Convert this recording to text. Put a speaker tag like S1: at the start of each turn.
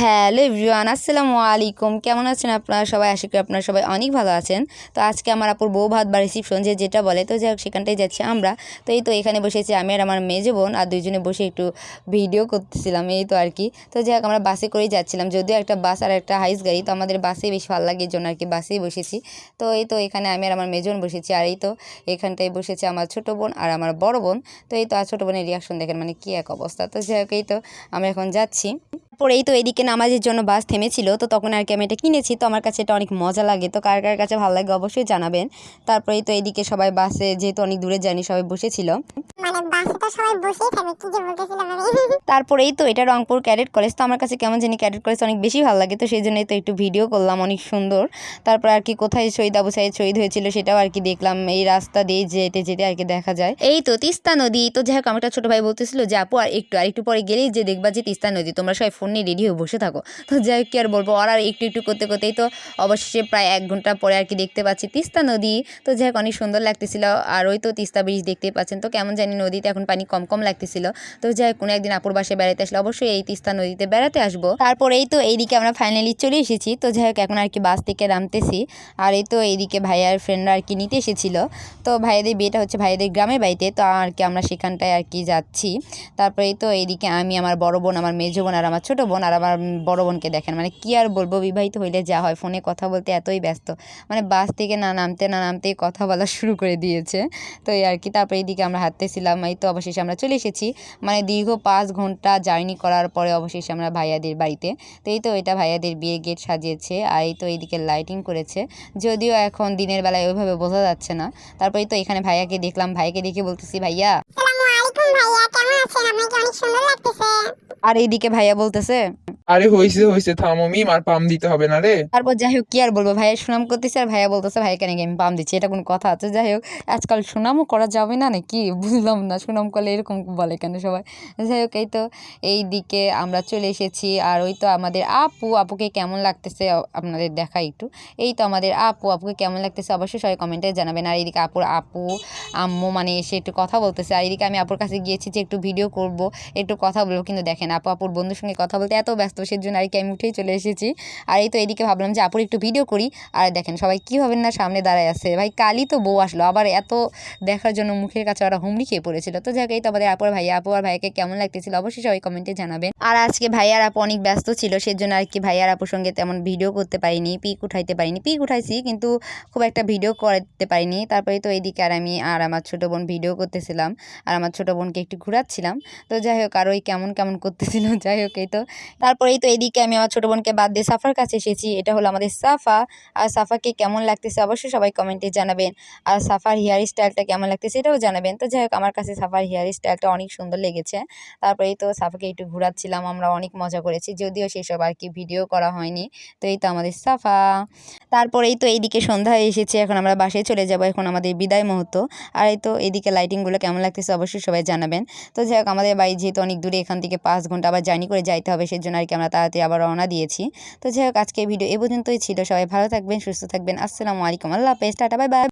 S1: Hello everyone, আসসালামু আলাইকুম। কেমন আছেন আপনারা সবাই? আশা করি আপনারা সবাই অনেক ভালো আছেন। তো আজকে আমার আপুর বউ ভাত বা রিসিপশন যে যেটা বলে, তো যাই সেখানটাই যাচ্ছি আমরা। তো এই তো এখানে বসেছি আমি আর আমার মেজো বোন, আর দুইজনে বসে একটু ভিডিও করতেছিলাম, এই তো আর কি। তো যাই হোক, আমরা বাসে করেই যাচ্ছিলাম। যদিও একটা বাস আর একটা হাইস গাড়ি, তো আমাদের বাসেই বেশি ভালো লাগে এই জন্য আর কি বাসেই বসেছি। তো এই তো এখানে আমি আর আমার মেজন বসেছি, আর এই তো এখানটায় বসেছে আমার ছোটো বোন আর আমার বড় বোন। তো এই তো, আর ছোটো বোনের রিয়াকশন দেখেন মানে কী এক অবস্থা। তো যাই হোক, এই তো আমরা এখন যাচ্ছি। পরেই তো এদিকে নামাজের জন্য বাস থেমেছিল তো তখন আর কি আমি এটা কিনেছি। তো আমার কাছে এটা অনেক মজা লাগে তো কার কার কাছে ভালো লাগে অবশ্যই জানাবেন। তারপরেই তো এদিকে সবাই বাসে যেহেতু অনেক দূরে জানি সবাই বসেছিল।
S2: মানে বাসে তো সবাই বসেই থাকে কি যে বলতেছিলাম আমি।
S1: তারপরেই তো এটা রংপুর ক্যাডেট কলেজ তো আমার কাছে কেমন জানি ক্যাডেট কলেজ অনেক বেশি ভালো লাগে তো সেই জন্যই তো একটু ভিডিও করলাম অনেক সুন্দর। তারপর আর কি কোথায় শহীদ আবু সাইদ শহীদ হয়েছিল সেটাও আর কি দেখলাম এই রাস্তা দিয়ে যেতে যেতে আর কি দেখা যায়। এই তো তিস্তা নদী তো যাই হোক আমার একটা ছোটো ভাই বলতেছিল যে আপু আর একটু আর একটু পরে গেলেই যে দেখবা যে তিস্তা নদী তোমরা সবাই ফোন নিয়ে রেডি হয়ে বসে থাকো। তো যাই কি আর বলব আর একটু একটু করতে করতেই তো অবশেষে প্রায় এক ঘণ্টা পরে আর কি দেখতে পাচ্ছি তিস্তা নদী। তো যাই হোক, অনেক সুন্দর লাগতেছিল। আর ওই তো তিস্তা ব্রিজ দেখতে পাচ্ছেন। তো কেমন জানি নদীতে এখন পানি কম কম লাগতেছিল। তো যাই হোক, কোনো একদিন আপুর বাসায় বেড়াতে আসলে অবশ্যই এই তিস্তা নদীতে বেড়াতে আসব। তারপর এই তো এইদিকে আমরা ফাইনালি চলে এসেছি। তো যাই হোক, এখন আর কি বাস থেকে নামতেছি। আর এই তো এইদিকে ভাইয়ার ফ্রেন্ডরা আর কি নিতে এসেছিল। তো ভাইয়াদের বিয়েটা হচ্ছে ভাইয়াদের গ্রামের বাড়িতে। তো আর কি আমরা সেখানটায় আর কি যাচ্ছি। তারপরে তো এইদিকে আমি, আমার বড় বোন, আমার মেজো বোন আর আমার ছোটো বোন আর আমার বড় বোনকে দেখেন। মানে কি আর বলব, বিবাহিত হইলে যা হয়, ফোনে কথা বলতে এতই ব্যস্ত। মানে বাস থেকে না নামতে, না নামতেই কথা বলা শুরু করে দিয়েছে। তো এই আর কি, তারপরে এইদিকে আমরা হাঁটতেছিলাম, এই তো অবশেষে আমরা চলে এসেছি। মানে দীর্ঘ পাঁচ ঘণ্টা জার্নি করার পরে অবশেষে আমরা ভাইয়াদের বাড়িতে। তো এই তো এটা ভাইয়াদের বিয়ে গেট সাজিয়েছে, আর এই তো এইদিকে লাইটিং করেছে। যদিও এখন দিনের বেলায় ওইভাবে বোঝা যাচ্ছে না। তারপরে তো এখানে ভাইয়াকে দেখলাম ভাইকে দেখে বলতেছি, ভাইয়া
S2: ভাইয়া কেমন আছেন? আপনাকে অনেক সুন্দর লাগতেছে।
S1: আর এইদিকে ভাইয়া বলতেছে
S3: আরে হইছে হইছে থামো মিম আর পাম দিতে হবে না রে।
S1: তারপর যাই হোক কি আর বলব? ভাইয়া সুনাম করতেছে আর ভাইয়া বলতেছে নাকি আমি পাম দিচ্ছি? এটা কোনো কথা আছে? যাই হোক আজকাল সুনামও করা যাবে না নাকি? বুঝলাম না সুনাম করলে এরকম বলে কেন সবাই? যাই হোক এই তো এই দিকে আমরা চলে এসেছি। আর ওই তো আমাদের আপু আপুকে কেমন লাগতেছে? আপনাদের দেখা একটু। এই তো আমাদের আপু আপুকে কেমন লাগতেছে? অবশ্যই সবাই কমেন্টে জানাবেন। আর এইদিকে আপুর আপু আম্মু মানে এসে একটু কথা বলতেছে। আর এদিকে আমি আপুর কাছে গিয়েছি যে একটু ভিডিও করব, একটু কথা বলব। কিন্তু দেখেন আপু, আপুর বন্ধুর সঙ্গে কথা বলতে এত ব্যস্ত, সেজন্য আর কি আমি উঠেই চলে এসেছি। আর এই তো এদিকে ভাবলাম যে, আপুর একটু ভিডিও করি। আর দেখেন সবাই কী হবেন না সামনে দাঁড়ায় আছে। ভাই, কালই তো বউ আসলো। আবার এত দেখার জন্য মুখের কাছে ওরা হুমড়ি খেয়ে পড়েছিল। তো যাক, এই তো আমাদের আপুর ভাইয়া আপু আর ভাইয়াকে কেমন লাগতেছিল অবশ্যই সবাই কমেন্টে জানাবেন। আর আজকে ভাইয়ার আপু অনেক ব্যস্ত ছিল, সেজন্য আর কি ভাইয়ার আপুর সঙ্গে তেমন ভিডিও করতে পারিনি, পিক উঠাইতে পারিনি। পিক উঠাইছি, কিন্তু খুব একটা ভিডিও করতে পারিনি। তারপরে তো এইদিকে আর আমি আর আমার ছোটো বোন ভিডিও করতেছিলাম। আর আমার ছোটো বোনকে একটু ঘুরাচ্ছিলাম। তো যাই হোক, আর ওই কেমন কেমন করতেছিল, যাই হোক, এই তো। তারপরেই তো এদিকে আমি আমার ছোটো বোনকে বাদ দিয়ে সাফার কাছে এসেছি। এটা হলো আমাদের সাফা। আর সাফাকে কেমন লাগতেছে অবশ্যই সবাই কমেন্টে জানাবেন। আর সাফার হেয়ার স্টাইলটা কেমন লাগতেছে এটাও জানাবেন। তো যাই হোক, আমার কাছে সাফার হেয়ার স্টাইলটা অনেক সুন্দর লেগেছে। তারপরেই তো সাফাকে একটু ঘোরাচ্ছিলাম, আমরা অনেক মজা করেছি। যদিও সেসব আর কি ভিডিও করা হয়নি। তো এই তো আমাদের সাফা। তারপরেই তো এইদিকে সন্ধ্যা হয়ে এসেছে, এখন আমরা বাসায় চলে যাব, এখন আমাদের বিদায় মুহূর্ত। আর এই তো এইদিকে লাইটিংগুলো কেমন লাগতেছে অবশ্যই সবাই জানাবেন। তো যাই হোক, আমাদের বাড়ি যেহেতু অনেক দূরে, এখান থেকে পাঁচ ঘণ্টা আবার জার্নি করে যাইতে হবে, সেজন্য আর কি আমরা তাড়াতাড়ি আবার রওনা দিয়েছি। তো যাই হোক আজকে ভিডিও এ পর্যন্তই ছিল। সবাই ভালো থাকবেন, সুস্থ থাকবেন। আসসালামু আলাইকুম। আল্লাহ হাফেজ। Tata, bye bye.